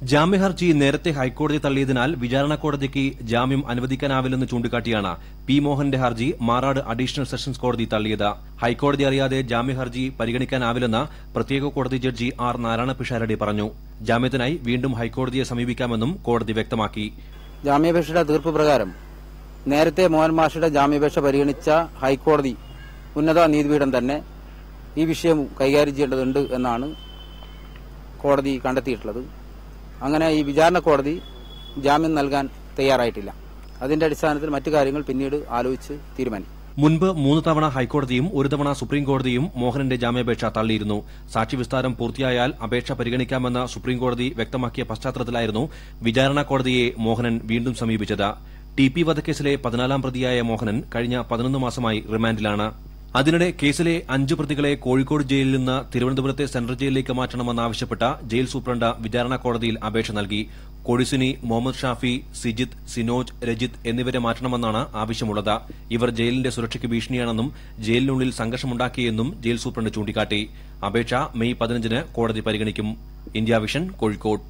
ജാമ്യഹർജി നേരത്തെ ഹൈക്കോടതി തള്ളിയതിനാൽ വിചാരണ കോടതിക്ക് ജാമ്യം അനുവദിക്കാനാവില്ലെന്ന് ചൂണ്ടിക്കാട്ടിയാണ് പി മോഹന്റെ ഹർജി മാറാട് അഡീഷണൽ സെഷൻസ് കോടതി തള്ളിയത്. ഹൈക്കോടതി അറിയാതെ ജാമ്യഹർജി പരിഗണിക്കാനാവില്ലെന്ന് പ്രത്യേക കോടതി ജഡ്ജി ആർ നാരായണ പിഷാരടി പറഞ്ഞു. ജാമ്യത്തിനായി വീണ്ടും ഹൈക്കോടതിയെ സമീപിക്കാമെന്നും കോടതി വ്യക്തമാക്കി. ജാമ്യാപേക്ഷയുടെ തീർപ്പ് പ്രകാരം നേരത്തെ മോഹൻ മാഷയുടെ ജാമ്യാപേക്ഷ പരിഗണിച്ച ഹൈക്കോടതി ഉന്നത നീതിപീഠം തന്നെ ഈ വിഷയം കൈകാര്യം ചെയ്യേണ്ടതുണ്ട് എന്നാണ് കോടതി കണ്ടെത്തിയിട്ടുള്ളത്. അങ്ങനെ ഈ വിചാരണ കോടതി ജാമ്യം നൽകാൻ തയ്യാറായിട്ടില്ല. അതിന്റെ അടിസ്ഥാനത്തിൽ മറ്റു കാര്യങ്ങൾ പിന്നീട് ആലോചിച്ച് തീരുമാനിക്കും. മുൻപ് മൂന്ന് തവണ ഹൈക്കോടതിയും ഒരു തവണ സുപ്രീംകോടതിയും മോഹനന്റെ ജാമ്യാപേക്ഷ തള്ളിയിരുന്നു. സാക്ഷിവിസ്താരം പൂർത്തിയായാൽ അപേക്ഷ പരിഗണിക്കാമെന്ന് സുപ്രീംകോടതി വ്യക്തമാക്കിയ പശ്ചാത്തലത്തിലായിരുന്നു വിചാരണ കോടതിയെ മോഹനൻ വീണ്ടും സമീപിച്ചത്. ടി പി വധക്കേസിലെ പതിനാലാം പ്രതിയായ മോഹനൻ കഴിഞ്ഞ പതിനൊന്ന് മാസമായി റിമാൻഡിലാണ്. അതിനിടെ കേസിലെ അഞ്ച് പ്രതികളെ കോഴിക്കോട് ജയിലിൽ നിന്ന് തിരുവനന്തപുരത്തെ സെൻട്രൽ ജയിലിലേക്ക് മാറ്റണമെന്നാവശ്യപ്പെട്ട ജയിൽ സൂപ്രണ്ട് വിചാരണ കോടതിയിൽ അപേക്ഷ നൽകി. കൊടിസുനി മുഹമ്മദ് ഷാഫി സിജിത്ത് സിനോജ് രജിത് എന്നിവരെ മാറ്റണമെന്നാണ് ആവശ്യമുള്ളത്. ഇവർ ജയിലിന്റെ സുരക്ഷയ്ക്ക് ഭീഷണിയാണെന്നും ജയിലിനുള്ളിൽ സംഘർഷമുണ്ടാക്കിയെന്നും ജയിൽ സൂപ്രണ്ട് ചൂണ്ടിക്കാട്ടി. അപേക്ഷ മെയ് പതിനഞ്ചിന് കോടതി പരിഗണിക്കും. India vision Kozhikode.